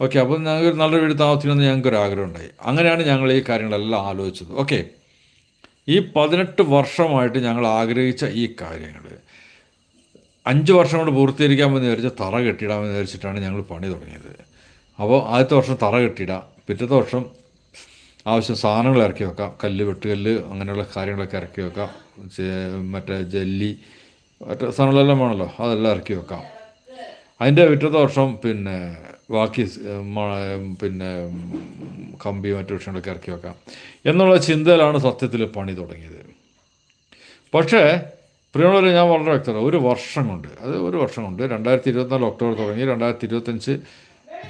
ഓക്കെ അപ്പോൾ ഞങ്ങൾക്ക് നല്ലൊരു വീട് താമസിക്കണമെന്ന് ഞങ്ങൾക്കൊരു ആഗ്രഹം ഉണ്ടായി അങ്ങനെയാണ് ഞങ്ങൾ ഈ കാര്യങ്ങളെല്ലാം ആലോചിച്ചത്. ഓക്കെ ഈ പതിനെട്ട് വർഷമായിട്ട് ഞങ്ങൾ ആഗ്രഹിച്ച ഈ കാര്യങ്ങൾ അഞ്ച് വർഷം കൊണ്ട് പൂർത്തീകരിക്കാമെന്ന് വിചാരിച്ച തറ കെട്ടിയിടാമെന്ന് വിചാരിച്ചിട്ടാണ് ഞങ്ങൾ പണി തുടങ്ങിയത്. അപ്പോൾ ആദ്യത്തെ വർഷം തറ കെട്ടിയിടാം പിറ്റത്തെ വർഷം ആവശ്യം സാധനങ്ങൾ ഇറക്കി വെക്കാം. കല്ല് വെട്ടുകല്ല് അങ്ങനെയുള്ള കാര്യങ്ങളൊക്കെ ഇറക്കി വെക്കാം. മറ്റേ ജല്ലി മറ്റേ സാധനങ്ങളെല്ലാം വേണമല്ലോ. അതെല്ലാം ഇറക്കി വെക്കാം. അതിന്റെ പിറ്റത്തെ വർഷം പിന്നെ ബാക്കി പിന്നെ കമ്പി മറ്റു വിഷയങ്ങളൊക്കെ ഇറക്കി വെക്കാം. എന്നുള്ള ചിന്തയിലാണ് സത്യത്തിൽ പണി തുടങ്ങിയത്. പക്ഷേ പ്രിയമുള്ളവരെ ഞാൻ വളരെ വ്യക്തത ഒരു വർഷം കൊണ്ട് അത് ഒരു വർഷം കൊണ്ട് രണ്ടായിരത്തി ഇരുപത്തിനാല് ഒക്ടോബർ തുടങ്ങി രണ്ടായിരത്തി ഇരുപത്തഞ്ച്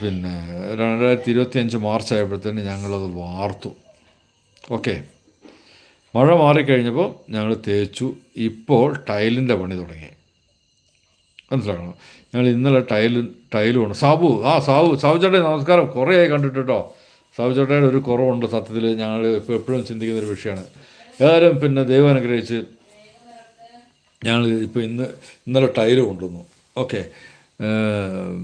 പിന്നെ രണ്ടായിരത്തി ഇരുപത്തി അഞ്ച് മാർച്ച് ആയപ്പോഴത്തേന് ഞങ്ങളത് വാർത്തു. ഓക്കെ. മഴ മാറിക്കഴിഞ്ഞപ്പോൾ ഞങ്ങൾ തേച്ചു. ഇപ്പോൾ ടൈലിന്റെ പണി തുടങ്ങി. മനസ്സിലാക്കണം. ഞങ്ങൾ ഇന്നലെ ടൈൽ ടൈൽ കൊണ്ട് സാബു ആ സാബു സാബു ചേട്ടൻ നമസ്കാരം. കുറേ ആയി കണ്ടിട്ട് കേട്ടോ സാബു ചേട്ടയുടെ ഒരു കുറവുണ്ട് സത്യത്തിൽ. ഞങ്ങൾ ഇപ്പോൾ എപ്പോഴും ചിന്തിക്കുന്ന ഒരു വിഷയമാണ്. ഏതായാലും പിന്നെ ദൈവം അനുഗ്രഹിച്ച് ഞങ്ങൾ ഇപ്പോൾ ഇന്ന് ഇന്നലെ ടൈൽ കൊണ്ടുവന്നു. ഓക്കെ.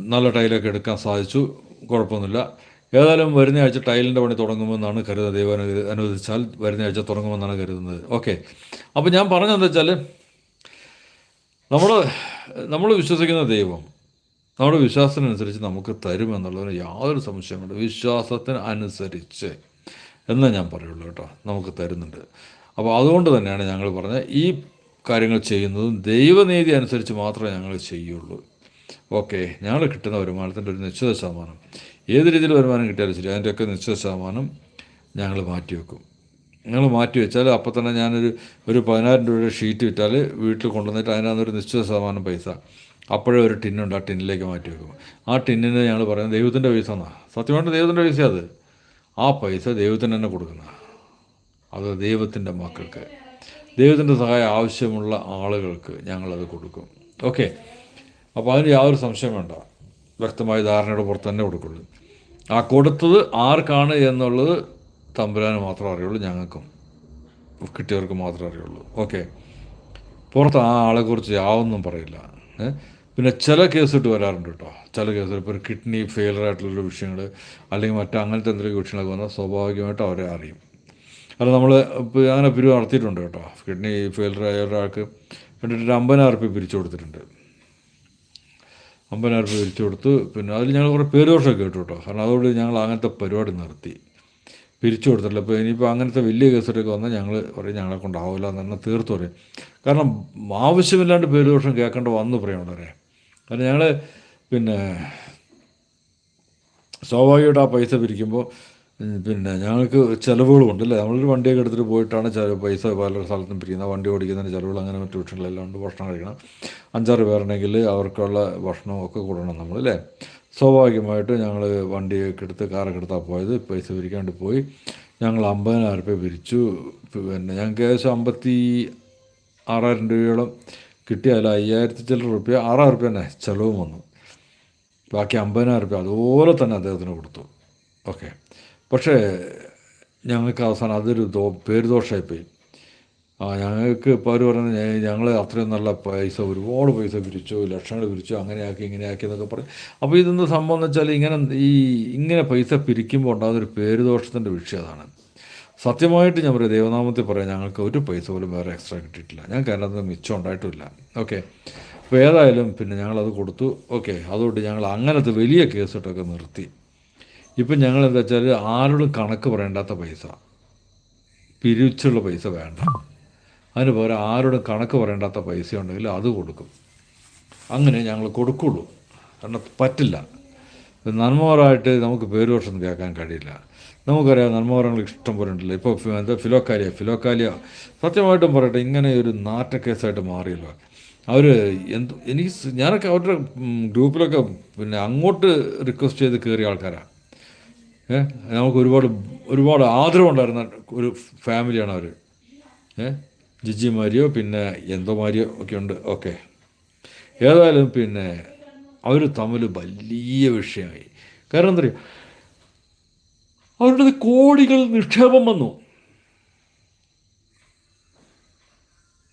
നല്ല ടൈലൊക്കെ എടുക്കാൻ സാധിച്ചു. കുഴപ്പമൊന്നുമില്ല. ഏതായാലും വരുന്ന ആഴ്ച ടൈലിന്റെ പണി തുടങ്ങുമെന്നാണ് കരുതുന്നത്. ദൈവം അനു- അനുവദിച്ചാൽ വരുന്ന ആഴ്ച തുടങ്ങുമെന്നാണ് കരുതുന്നത്. ഓക്കെ. അപ്പോൾ ഞാൻ പറഞ്ഞതെന്താ വെച്ചാൽ നമ്മൾ നമ്മൾ വിശ്വസിക്കുന്ന ദൈവം നമ്മുടെ വിശ്വാസത്തിനനുസരിച്ച് നമുക്ക് തരുമെന്നുള്ളതിന് യാതൊരു സംശയമുണ്ട് വിശ്വാസത്തിന് അനുസരിച്ച് എന്നേ ഞാൻ പറയുള്ളൂ കേട്ടോ. നമുക്ക് തരുന്നുണ്ട്. അപ്പോൾ അതുകൊണ്ട് തന്നെയാണ് ഞങ്ങൾ പറഞ്ഞത് ഈ കാര്യങ്ങൾ ചെയ്യുന്നതും ദൈവനീതി അനുസരിച്ച് മാത്രമേ ഞങ്ങൾ ചെയ്യുള്ളൂ. ഓക്കെ ഞങ്ങൾ കിട്ടുന്ന വരുമാനത്തിന്റെ ഒരു നിശ്ചിത ശതമാനം. ഏത് രീതിയിൽ വരുമാനം കിട്ടിയാലും ശരി അതിന്റെയൊക്കെ നിശ്ചിത ശതമാനം ഞങ്ങൾ മാറ്റിവെക്കും ഞങ്ങൾ മാറ്റി വെച്ചാൽ അപ്പോൾ തന്നെ ഞാനൊരു ഒരു പതിനായിരം രൂപയുടെ ഷീറ്റ് വിറ്റാൽ വീട്ടിൽ കൊണ്ടുവന്നിട്ട് അതിനകത്തൊരു നിശ്ചിത ശതമാനം പൈസ അപ്പോഴേ ഒരു ടിന്നുണ്ട് ആ ടിന്നിലേക്ക് മാറ്റി വെക്കും. ആ ടിന്നിന് ഞങ്ങൾ പറയുന്നത് ദൈവത്തിന്റെ പൈസ എന്നാണ് സത്യമായിട്ട് ദൈവത്തിന്റെ പൈസ അത്. ആ പൈസ ദൈവത്തിന് തന്നെ കൊടുക്കുന്ന അത് ദൈവത്തിന്റെ മക്കൾക്ക്. ദൈവത്തിന്റെ സഹായം ആവശ്യമുള്ള ആളുകൾക്ക് ഞങ്ങളത് കൊടുക്കും. ഓക്കെ. അപ്പോൾ അതിന് യാതൊരു സംശയം വേണ്ട. വ്യക്തമായ ധാരണയുടെ പുറത്ത് തന്നെ കൊടുക്കുള്ളൂ. ആ കൊടുത്തത് ആർക്കാണ് എന്നുള്ളത് തമ്പുരാന് മാത്രമേ അറിയുള്ളൂ ഞങ്ങൾക്കും കിട്ടിയവർക്ക് മാത്രമേ അറിയുള്ളൂ. ഓക്കെ. പുറത്ത് ആ ആളെക്കുറിച്ച് യാതൊന്നും പറയില്ല. പിന്നെ ചില കേസ് ഇട്ട് വരാറുണ്ട് കേട്ടോ. ചില കേസ് ഇപ്പോൾ ഒരു കിഡ്നി ഫെയിലർ ആയിട്ടുള്ള വിഷയങ്ങൾ അല്ലെങ്കിൽ മറ്റു അങ്ങനത്തെ എന്തെങ്കിലും വിഷയങ്ങളൊക്കെ വന്നാൽ സ്വാഭാവികമായിട്ട് അവരെ അറിയും. അല്ല നമ്മൾ അങ്ങനെ പിരിവ് നടത്തിയിട്ടുണ്ട് കേട്ടോ. കിഡ്നി ഫെയിലർ ആയ ഒരാൾക്ക് കണ്ടിട്ട് അമ്പതിനായിരം റുപ്യ പിരിച്ചു കൊടുത്തിട്ടുണ്ട്. അമ്പതിനായിരം രൂപ പിരിച്ചു കൊടുത്തു പിന്നെ അതിൽ ഞങ്ങൾ കുറേ പേര് ദോഷമൊക്കെ കേട്ടു കേട്ടോ. കാരണം അതുകൊണ്ട് ഞങ്ങൾ അങ്ങനത്തെ പരിപാടി നിർത്തി. പിരിച്ചു കൊടുത്തിട്ടില്ല. അപ്പോൾ ഇനിയിപ്പോൾ അങ്ങനത്തെ വലിയ കേസൊക്കെ വന്നാൽ ഞങ്ങൾ പറയും ഞങ്ങളെ കൊണ്ടാവില്ല എന്ന് തന്നെ തീർത്ത് പറയും. കാരണം ആവശ്യമില്ലാണ്ട് പേരുദോഷം കേൾക്കേണ്ട വന്നു പറയുള്ളവരെ കാരണം ഞങ്ങൾ പിന്നെ സ്വാഭാവികമായിട്ട് ആ പൈസ പിരിക്കുമ്പോൾ പിന്നെ ഞങ്ങൾക്ക് ചിലവുകളുണ്ട് അല്ലേ? നമ്മളൊരു വണ്ടിയൊക്കെ എടുത്തിട്ട് പോയിട്ടാണ് ചില പൈസ പല സ്ഥലത്തും പിരിക്കുന്നത് വണ്ടി ഓടിക്കുന്നതിന് ചിലവുകൾ അങ്ങനെ മറ്റു ട്യൂഷനിലെല്ലാം ഉണ്ട്. ഭക്ഷണം കഴിക്കണം. അഞ്ചാറ് പേരുണ്ടെങ്കിൽ അവർക്കുള്ള ഭക്ഷണം ഒക്കെ കൂടണം നമ്മൾ അല്ലേ? സ്വാഭാവികമായിട്ട് ഞങ്ങൾ വണ്ടിയൊക്കെ എടുത്ത് കാറൊക്കെ എടുത്താൽ പോയത്. പൈസ പിരിക്കാണ്ട് പോയി. ഞങ്ങൾ അമ്പതിനായിരം രൂപ പിരിച്ചു. പിന്നെ ഞങ്ങൾക്ക് ഏകദേശം അമ്പത്തി ആറായിരം രൂപയോളം കിട്ടിയാൽ അയ്യായിരത്തി ചില്ലറ റുപ്യ ആറായിരം റുപ്യ തന്നെ ചിലവും വന്നു. ബാക്കി അമ്പതിനായിരം റുപ്യ അതുപോലെ തന്നെ അദ്ദേഹത്തിന് കൊടുത്തു. ഓക്കെ. പക്ഷേ ഞങ്ങൾക്ക് അവസാനം അതൊരു ദോ പേരുദോഷമായിപ്പോയി ആ ഞങ്ങൾക്ക് ഇപ്പോൾ അവർ പറയുന്നത് ഞങ്ങൾ അത്രയും നല്ല പൈസ ഒരുപാട് പൈസ പിരിച്ചു ലക്ഷങ്ങൾ പിരിച്ചു അങ്ങനെയാക്കി ഇങ്ങനെയാക്കി എന്നൊക്കെ പറയും. അപ്പോൾ ഇതെന്ന് സംഭവം എന്ന് വെച്ചാൽ ഇങ്ങനെ ഈ ഇങ്ങനെ പൈസ പിരിക്കുമ്പോൾ ഉണ്ടാകുന്നൊരു പേരുദോഷത്തിന്റെ വിഷയം അതാണ്. സത്യമായിട്ട് ഞാൻ പറയാം ദേവനാമത്തിൽ പറയാം ഞങ്ങൾക്ക് ഒരു പൈസ പോലും വേറെ എക്സ്ട്രാ കിട്ടിയിട്ടില്ല. ഞങ്ങൾക്ക് അതിനകത്ത് മിച്ചം ഉണ്ടായിട്ടില്ല. ഓക്കെ. അപ്പോൾ ഏതായാലും പിന്നെ ഞങ്ങളത് കൊടുത്തു. ഓക്കെ. അതുകൊണ്ട് ഞങ്ങൾ അങ്ങനത്തെ വലിയ കേസിട്ടൊക്കെ നിർത്തി. ഇപ്പം ഞങ്ങൾ എന്താ വെച്ചാൽ ആരോടും കണക്ക് പറയേണ്ടാത്ത പൈസ. പിരിച്ചുള്ള പൈസ വേണ്ട. അതിന് പകരം ആരോടും കണക്ക് പറയേണ്ടാത്ത പൈസ ഉണ്ടെങ്കിൽ അത് കൊടുക്കും. അങ്ങനെ ഞങ്ങൾ കൊടുക്കുള്ളൂ. കാരണം പറ്റില്ല. നന്മവരായിട്ട് നമുക്ക് പേരുവർഷം കേൾക്കാൻ കഴിയില്ല. നമുക്കറിയാം നന്മവറങ്ങൾ ഇഷ്ടം പോലെ ഉണ്ടല്ലോ. ഇപ്പോൾ എന്താ ഫിലോക്കാലിയ ഫിലോക്കാലിയ. സത്യമായിട്ടും പറയട്ടെ ഇങ്ങനെ ഒരു നാറ്റക്കേസായിട്ട് മാറിയല്ലോ. അവർ എന്ത് എനിക്ക് ഞാനൊക്കെ അവരുടെ ഗ്രൂപ്പിലൊക്കെ പിന്നെ അങ്ങോട്ട് റിക്വസ്റ്റ് ചെയ്ത് കയറിയ ആൾക്കാരാണ് നമുക്ക് ഒരുപാട് ഒരുപാട് ആദരവുണ്ടായിരുന്ന ഒരു ഫാമിലിയാണ് അവർ ഏ? ജിജി മാരിയോ പിന്നെ എന്തോമാരിയോ ഒക്കെ ഉണ്ട്. ഓക്കെ. ഏതായാലും പിന്നെ അവർ തമ്മിൽ വലിയ വിഷയമായി. കാരണം എന്താ പറയുക അവരുടെ കോടികൾ നിക്ഷേപം വന്നു.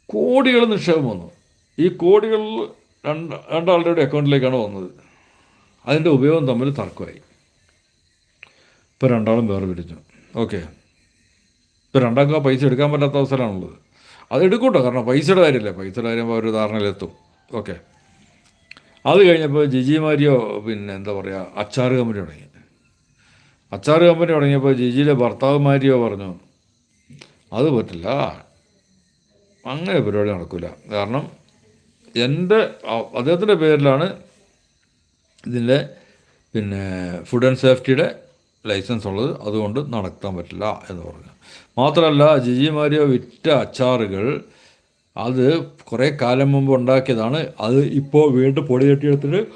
കോടികൾ നിക്ഷേപം വന്നു. ഈ കോടികൾ രണ്ട് രണ്ടാളുടെ അക്കൗണ്ടിലേക്കാണ് വന്നത്. അതിന്റെ ഉപയോഗം തമ്മിൽ തർക്കമായി. ഇപ്പോൾ രണ്ടാളും വേറെ പിരിഞ്ഞു ഓക്കെ. ഇപ്പോൾ രണ്ടാൾക്കും ആ പൈസ എടുക്കാൻ പറ്റാത്ത അവസരമാണുള്ളത്. അത് എടുക്കൂട്ടോ കാരണം പൈസയുടെ കാര്യമല്ലേ? പൈസയുടെ കാര്യം അവർ ധാരണയിലെത്തും. ഓക്കെ. അത് കഴിഞ്ഞപ്പോൾ ജിജി മാരിയോ പിന്നെ എന്താ പറയുക അച്ചാർ കമ്പനി തുടങ്ങി. അച്ചാർ കമ്പനി തുടങ്ങിയപ്പോൾ ജിജിയിലെ ഭർത്താവ് മാരിയോ പറഞ്ഞു അത് പറ്റില്ല. അങ്ങനെ പരിപാടി നടക്കില്ല കാരണം എന്റെ അദ്ദേഹത്തിന്റെ പേരിലാണ് ഇതിന്റെ പിന്നെ ഫുഡ് ആൻഡ് സേഫ്റ്റിയുടെ ലൈസൻസ് ഉള്ളത് അതുകൊണ്ട് നടത്താൻ പറ്റില്ല എന്ന് പറഞ്ഞു. മാത്രമല്ല ജിജി മാരിയോ വിറ്റ അച്ചാറുകൾ അത് കുറേ കാലം മുമ്പ് ഉണ്ടാക്കിയതാണ്. അത് ഇപ്പോൾ വീണ്ടും പൊടി തട്ടിയെടുത്തിട്ട്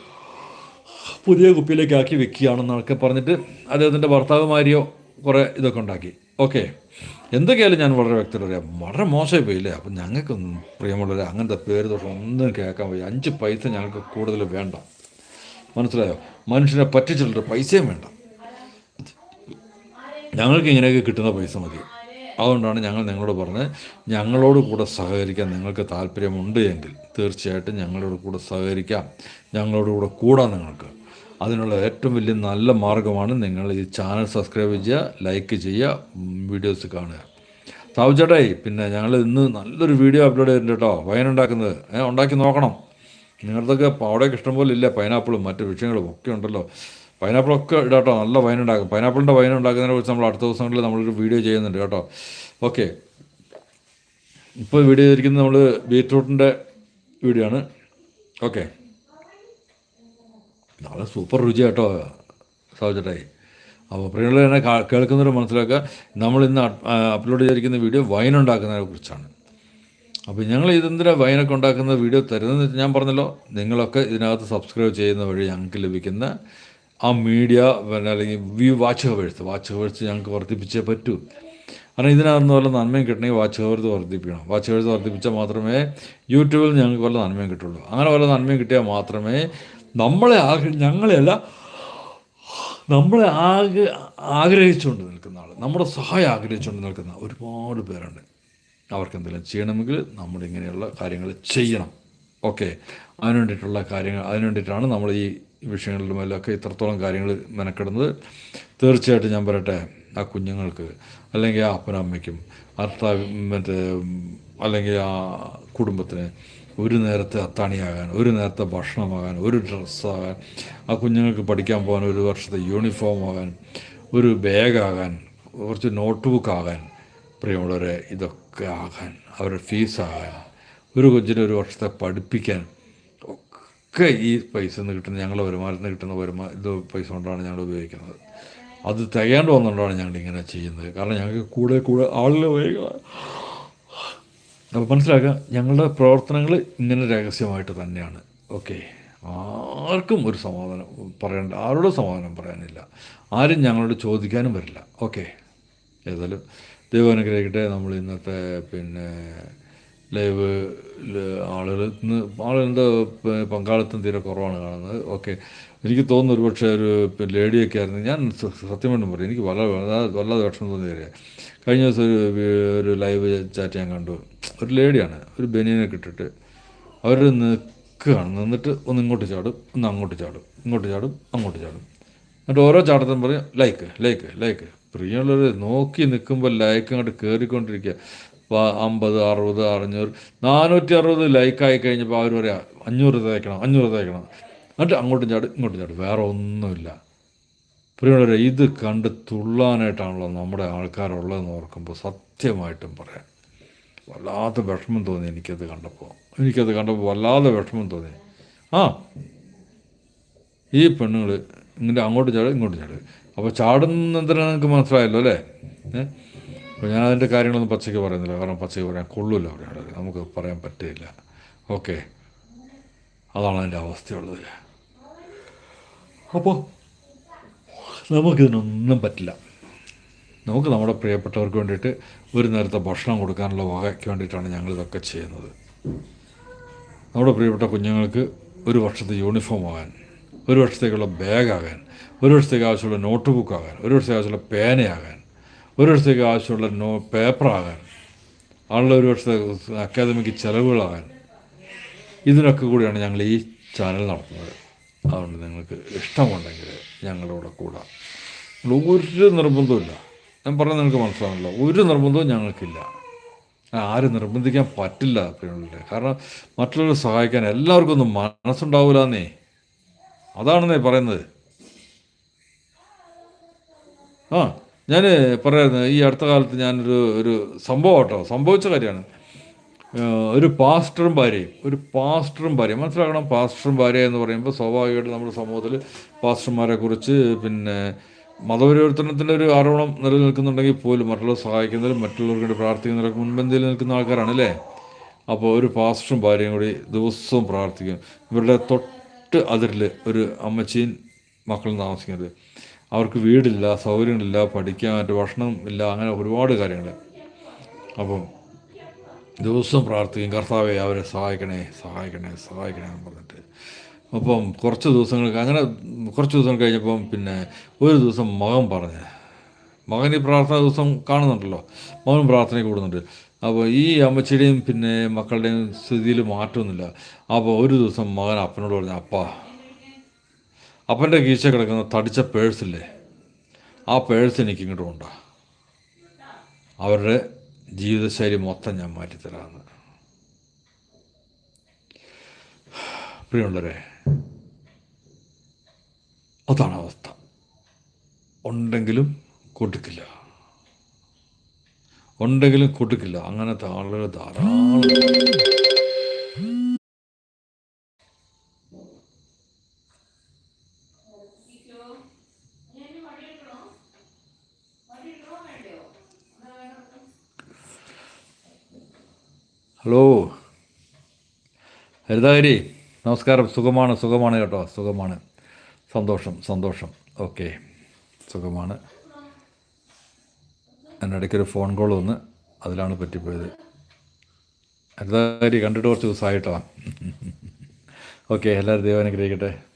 പുതിയ കുപ്പിയിലേക്ക് ആക്കി വെക്കുകയാണെന്നൊക്കെ പറഞ്ഞിട്ട് അദ്ദേഹത്തിന്റെ ഭർത്താവ് മാരിയോ കുറേ ഇതൊക്കെ ഉണ്ടാക്കി. ഓക്കെ. എന്തൊക്കെയായാലും ഞാൻ വളരെ വ്യക്തത പറയാം. വളരെ മോശമായി പോയില്ലേ അപ്പം ഞങ്ങൾക്കൊന്നും പ്രിയമുള്ളവരെ അങ്ങനത്തെ പേര് ദോഷം ഒന്നും കേൾക്കാൻ പോയി അഞ്ച് പൈസ ഞങ്ങൾക്ക് കൂടുതൽ വേണ്ട. മനസ്സിലായോ? മനുഷ്യനെ പറ്റിച്ചിട്ടുണ്ട് പൈസയും വേണ്ട. ഞങ്ങൾക്ക് ഇങ്ങനെയൊക്കെ കിട്ടുന്ന പൈസ മതി. അതുകൊണ്ടാണ് ഞങ്ങൾ നിങ്ങളോട് പറഞ്ഞത് ഞങ്ങളോട് കൂടെ സഹകരിക്കാൻ നിങ്ങൾക്ക് താല്പര്യമുണ്ട് എങ്കിൽ തീർച്ചയായിട്ടും ഞങ്ങളോട് കൂടെ സഹകരിക്കാം. ഞങ്ങളോട് കൂടെ കൂടാം നിങ്ങൾക്ക്. അതിനുള്ള ഏറ്റവും വലിയ നല്ല മാർഗമാണ് നിങ്ങൾ ഈ ചാനൽ സബ്സ്ക്രൈബ് ചെയ്യുക ലൈക്ക് ചെയ്യുക വീഡിയോസ് കാണുക. താവുചേട്ടായി പിന്നെ ഞങ്ങൾ ഇന്ന് നല്ലൊരു വീഡിയോ അപ്ലോഡ് ചെയ്തിട്ടുണ്ട് കേട്ടോ. വൈൻ ഉണ്ടാക്കുന്നത്. ഉണ്ടാക്കി നോക്കണം. നിങ്ങളതൊക്കെ അവിടെയൊക്കെ ഇഷ്ടംപോലെ ഇല്ല. പൈനാപ്പിളും മറ്റു വിഷയങ്ങളും ഒക്കെ ഉണ്ടല്ലോ. പൈനാപ്പിളൊക്കെ കേട്ടോ നല്ല വൈൻ ഉണ്ടാക്കും പൈനാപ്പിളിന്റെ വൈൻ ഉണ്ടാക്കുന്നതിനെ കുറിച്ച് നമ്മൾ അടുത്ത ദിവസങ്ങളിൽ നമ്മളൊരു വീഡിയോ ചെയ്യുന്നുണ്ട് കേട്ടോ. ഓക്കെ. ഇപ്പോൾ വീഡിയോ ചെയ്തിരിക്കുന്നത് നമ്മൾ ബീറ്റ്റൂട്ടിന്റെ വീഡിയോ ആണ്. ഓക്കെ. നല്ല സൂപ്പർ രുചി കേട്ടോ സൗജറ്റായി അപ്പോൾ പ്രിയമുള്ള തന്നെ കേൾക്കുന്നവർ മനസ്സിലാക്കുക നമ്മൾ ഇന്ന് അപ്ലോഡ് ചെയ്തിരിക്കുന്ന വീഡിയോ വൈൻ ഉണ്ടാക്കുന്നതിനെ കുറിച്ചാണ്. അപ്പോൾ ഞങ്ങൾ ഇതെന്തിനാ വൈനൊക്കെ ഉണ്ടാക്കുന്ന വീഡിയോ തരുന്നതെന്ന് ഞാൻ പറഞ്ഞല്ലോ. നിങ്ങളൊക്കെ ഇതിനകത്ത് സബ്സ്ക്രൈബ് ചെയ്യുന്ന വഴി ഞങ്ങൾക്ക് ലഭിക്കുന്ന ആ മീഡിയ പിന്നെ അല്ലെങ്കിൽ view watch hours watch hours ഞങ്ങൾക്ക് വർദ്ധിപ്പിച്ചേ പറ്റൂ. കാരണം ഇതിനകത്ത് വല്ല നന്മയും കിട്ടണമെങ്കിൽ വാച്ച് ഹവേഴ്സ് വർദ്ധിപ്പിക്കണം. വാച്ച് ഹവേഴ്സ് വർദ്ധിപ്പിച്ചാൽ മാത്രമേ യൂട്യൂബിൽ ഞങ്ങൾക്ക് വല്ല നന്മയും കിട്ടുള്ളൂ. അങ്ങനെ വല്ല നന്മയും കിട്ടിയാൽ മാത്രമേ നമ്മളെ ആഗ്ര ഞങ്ങളെയല്ല നമ്മളെ ആഗ്ര ആഗ്രഹിച്ചുകൊണ്ട് നിൽക്കുന്ന ആൾ നമ്മുടെ സഹായം ആഗ്രഹിച്ചുകൊണ്ട് നിൽക്കുന്ന ഒരുപാട് പേരുണ്ട്. അവർക്ക് എന്തെങ്കിലും ചെയ്യണമെങ്കിൽ നമ്മൾ ഇങ്ങനെയുള്ള കാര്യങ്ങൾ ചെയ്യണം. ഓക്കെ. അതിനുവേണ്ടിയിട്ടുള്ള കാര്യങ്ങൾ അതിനുവേണ്ടിയിട്ടാണ് നമ്മൾ ഈ വിഷയങ്ങളുടെ മേലൊക്കെ ഇത്രത്തോളം കാര്യങ്ങൾ മെനക്കെടുന്നത്. തീർച്ചയായിട്ടും ഞാൻ പറയട്ടെ ആ കുഞ്ഞുങ്ങൾക്ക് അല്ലെങ്കിൽ ആ അപ്പനും അമ്മയ്ക്കും ഭർത്താവ് മറ്റേ അല്ലെങ്കിൽ ആ കുടുംബത്തിന് ഒരു നേരത്തെ അത്താണിയാകാൻ ഒരു നേരത്തെ ഭക്ഷണമാകാൻ ഒരു ഡ്രസ്സാകാൻ ആ കുഞ്ഞുങ്ങൾക്ക് പഠിക്കാൻ പോകാൻ ഒരു വർഷത്തെ യൂണിഫോം ആകാൻ ഒരു ബാഗാകാൻ കുറച്ച് നോട്ട് ബുക്ക് ആകാൻ പ്രിയമുള്ളവരെ ഇതൊക്കെ ആകാൻ അവരുടെ ഫീസാകാൻ ഒരു കൊച്ചിനെ ഒരു വർഷത്തെ പഠിപ്പിക്കാൻ ഒക്കെ ഈ പൈസ നിന്ന് കിട്ടുന്ന ഞങ്ങളുടെ വരുമാനത്തിൽ നിന്ന് കിട്ടുന്ന വരുമാന ഇത് പൈസ കൊണ്ടാണ് ഞങ്ങൾ ഉപയോഗിക്കുന്നത്. അത് തികയാണ്ട് വന്നുകൊണ്ടാണ് ഞങ്ങൾ ഇങ്ങനെ ചെയ്യുന്നത്. കാരണം ഞങ്ങൾക്ക് കൂടെ കൂടെ ആളുകൾ ഉപയോഗിക്കുക അപ്പോൾ മനസ്സിലാക്കുക ഞങ്ങളുടെ പ്രവർത്തനങ്ങൾ ഇങ്ങനെ രഹസ്യമായിട്ട് തന്നെയാണ്. ഓക്കെ. ആർക്കും ഒരു സമാധാനം പറയേണ്ട ആരോടും സമാധാനം പറയാനില്ല. ആരും ഞങ്ങളോട് ചോദിക്കാനും വരില്ല. ഓക്കെ. ഏതായാലും ദൈവം അനുഗ്രഹിക്കട്ടെ. നമ്മൾ ഇന്നത്തെ പിന്നെ ലൈവ് ആളുകൾ ഇന്ന് ആളുകളുടെ പങ്കാളിത്തം തീരെ കുറവാണ് കാണുന്നത്. ഓക്കെ. എനിക്ക് തോന്നുന്നു ഒരു പക്ഷേ ഒരു ലേഡിയൊക്കെ ആയിരുന്നു. ഞാൻ സത്യമായിട്ടും സത്യം പറയും. എനിക്ക് വളരെ വല്ലാതെ വിഷമം തോന്നിയ കാര്യം കഴിഞ്ഞ ദിവസം ഒരു ഒരു ലൈവ് ചാറ്റ് ഞാൻ കണ്ടു. ഒരു ലേഡിയാണ്. ഒരു ബനിയനൊക്കെ ഇട്ടിട്ട് അവർ നിൽക്കുകയാണ്. നിന്നിട്ട് ഒന്ന് ഇങ്ങോട്ട് ചാടും ഒന്ന് അങ്ങോട്ട് ചാടും ഇങ്ങോട്ട് ചാടും അങ്ങോട്ട് ചാടും. എന്നിട്ട് ഓരോ ചാട്ടത്തും പറയും ലൈക്ക് ലൈക്ക് ലൈക്ക്. പ്രിയമുള്ളവർ നോക്കി നിൽക്കുമ്പോൾ ലൈക്ക് അങ്ങോട്ട് കയറിക്കൊണ്ടിരിക്കുക അമ്പത് അറുപത് അറുന്നൂറ് നാനൂറ്റി അറുപത് ലൈക്കായി കഴിഞ്ഞപ്പോൾ അവർ പറയാ അഞ്ഞൂറ് തേക്കണം അഞ്ഞൂറ് തേക്കണം. എന്നിട്ട് അങ്ങോട്ടും ചാടും ഇങ്ങോട്ടും ചാടും. വേറെ ഒന്നുമില്ല. പ്രിയമുള്ളവരെ ഇത് കണ്ട് തുള്ളാനായിട്ടാണല്ലോ നമ്മുടെ ആൾക്കാരുള്ളതെന്ന് ഓർക്കുമ്പോൾ സത്യമായിട്ടും പറയാം. വല്ലാത്ത വിഷമം തോന്നി എനിക്കത് കണ്ടപ്പോൾ. എനിക്കത് കണ്ടപ്പോൾ വല്ലാതെ വിഷമം തോന്നി. ആ ഈ പെണ്ണുങ്ങൾ ഇങ്ങനെ അങ്ങോട്ട് ചാടും ഇങ്ങോട്ട് ചാടും. അപ്പോൾ ചാടുന്ന നിങ്ങൾക്ക് മനസ്സിലായല്ലോ അല്ലേ? അപ്പോൾ ഞാൻ അതിന്റെ കാര്യങ്ങളൊന്നും പച്ചയ്ക്ക് പറയുന്നില്ല. കാരണം പച്ചയ്ക്ക് പറയാൻ കൊള്ളില്ല അവരുടെ നമുക്ക് പറയാൻ പറ്റില്ല ഓക്കെ. അതാണ് അതിന്റെ അവസ്ഥയുള്ളത്. അപ്പോൾ നമുക്കിതിനൊന്നും പറ്റില്ല. നമുക്ക് നമ്മുടെ പ്രിയപ്പെട്ടവർക്ക് വേണ്ടിയിട്ട് ഒരു നേരത്തെ ഭക്ഷണം കൊടുക്കാനുള്ള വകയ്ക്ക് വേണ്ടിയിട്ടാണ് ഞങ്ങളിതൊക്കെ ചെയ്യുന്നത്. നമ്മുടെ പ്രിയപ്പെട്ട കുഞ്ഞുങ്ങൾക്ക് ഒരു വർഷത്തെ യൂണിഫോം ആകാൻ ഒരു വർഷത്തേക്കുള്ള ബാഗാകാൻ ഒരു വർഷത്തേക്ക് ആവശ്യമുള്ള നോട്ട് ഒരു വർഷത്തേക്ക് ആവശ്യമുള്ള പേനയാകാൻ ഒരു വർഷത്തേക്ക് ആവശ്യമുള്ള നോ പേപ്പറാകാൻ ആളുടെ ഒരു വർഷത്തെ അക്കാദമിക് ചിലവുകളാകാൻ. ഇതിനൊക്കെ കൂടിയാണ് ഞങ്ങൾ ഈ ചാനൽ നടത്തുന്നത്. അതുകൊണ്ട് നിങ്ങൾക്ക് ഇഷ്ടമുണ്ടെങ്കിൽ ഞങ്ങളുടെ കൂടെ ഒരു നിർബന്ധമില്ല ഞാൻ പറഞ്ഞാൽ നിങ്ങൾക്ക് മനസ്സിലാണല്ലോ ഒരു നിർബന്ധവും ഞങ്ങൾക്കില്ല. ആരും നിർബന്ധിക്കാൻ പറ്റില്ല പ്രിയമുള്ളവരെ. കാരണം മറ്റുള്ളവരെ സഹായിക്കാൻ എല്ലാവർക്കും ഒന്നും മനസ്സുണ്ടാവില്ല എന്നേ. അതാണെന്നേ പറയുന്നത്. ആ. ഞാൻ പറയായിരുന്നു ഈ അടുത്ത കാലത്ത് ഞാനൊരു ഒരു സംഭവം കേട്ടോ സംഭവിച്ച കാര്യമാണ്. ഒരു പാസ്റ്ററും ഭാര്യയും ഒരു പാസ്റ്ററും ഭാര്യയും മനസ്സിലാക്കണം പാസ്റ്ററും ഭാര്യ എന്ന് പറയുമ്പോൾ സ്വാഭാവികമായിട്ട് നമ്മുടെ സമൂഹത്തിൽ പാസ്റ്റർമാരെ കുറിച്ച് പിന്നെ മതപരിവർത്തനത്തിന്റെ ഒരു ആരോപണം നിലനിൽക്കുന്നുണ്ടെങ്കിൽ പോലും മറ്റുള്ളവർ സഹായിക്കുന്നതിലും മറ്റുള്ളവർക്ക് വേണ്ടി പ്രാർത്ഥിക്കുന്നതിലൊക്കെ മുൻപന്തിയിൽ നിൽക്കുന്ന ആൾക്കാരാണ് അല്ലേ? അപ്പോൾ ഒരു പാസ്റ്ററും ഭാര്യയും കൂടി ദിവസവും പ്രാർത്ഥിക്കും. ഇവരുടെ തൊട്ട് അതിരിൽ ഒരു അമ്മച്ചിയും മക്കളും താമസിക്കുന്നത്. അവർക്ക് വീടില്ല സൗകര്യങ്ങളില്ല പഠിക്കാൻ മറ്റു ഭക്ഷണം ഇല്ല അങ്ങനെ ഒരുപാട് കാര്യങ്ങൾ. അപ്പം ദിവസം പ്രാർത്ഥിക്കും കർത്താവെ അവരെ സഹായിക്കണേ സഹായിക്കണേ സഹായിക്കണേ എന്ന് പറഞ്ഞിട്ട്. അപ്പം കുറച്ച് ദിവസങ്ങൾക്ക് അങ്ങനെ കുറച്ച് ദിവസം കഴിഞ്ഞപ്പം പിന്നെ ഒരു ദിവസം മകൻ പറഞ്ഞ് മകൻ ഈ പ്രാർത്ഥന ദിവസം കാണുന്നുണ്ടല്ലോ മകൻ പ്രാർത്ഥന കൂടുന്നുണ്ട്. അപ്പോൾ ഈ അമ്മച്ചിയുടെയും പിന്നെ മക്കളുടെയും സ്ഥിതിയിൽ മാറ്റമൊന്നുമില്ല. അപ്പോൾ ഒരു ദിവസം മകൻ അപ്പനോട് പറഞ്ഞു അപ്പാ അപ്പന്റെ കീശ കിടക്കുന്ന തടിച്ച പേഴ്സില്ലേ ആ പേഴ്സ് എനിക്ക് ഇങ്ങോട്ട് കൊണ്ടാ അവരുടെ ജീവിതശൈലി മൊത്തം ഞാൻ മാറ്റിത്തരാമെന്ന് പ്രിയമുള്ളവരെ അതാണ് അവസ്ഥ. ഉണ്ടെങ്കിലും കൊടുക്കില്ല. ഉണ്ടെങ്കിലും കൊടുക്കില്ല. അങ്ങനത്തെ ആളുകൾ ധാരാളം. ഹലോ. ഹരിതാരി നമസ്കാരം. സുഖമാണ് സുഖമാണ് കേട്ടോ. സുഖമാണ്. സന്തോഷം സന്തോഷം. ഓക്കെ. സുഖമാണ്. എന്റെ ഇടയ്ക്കൊരു ഫോൺ കോൾ വന്ന് അതിലാണ് പറ്റിപ്പോയത്. ഹരിതാരി കണ്ടിട്ട് കുറച്ച് ദിവസമായിട്ടോ? ഓക്കെ എല്ലാവരും ദൈവം അനുഗ്രഹിക്കട്ടെ.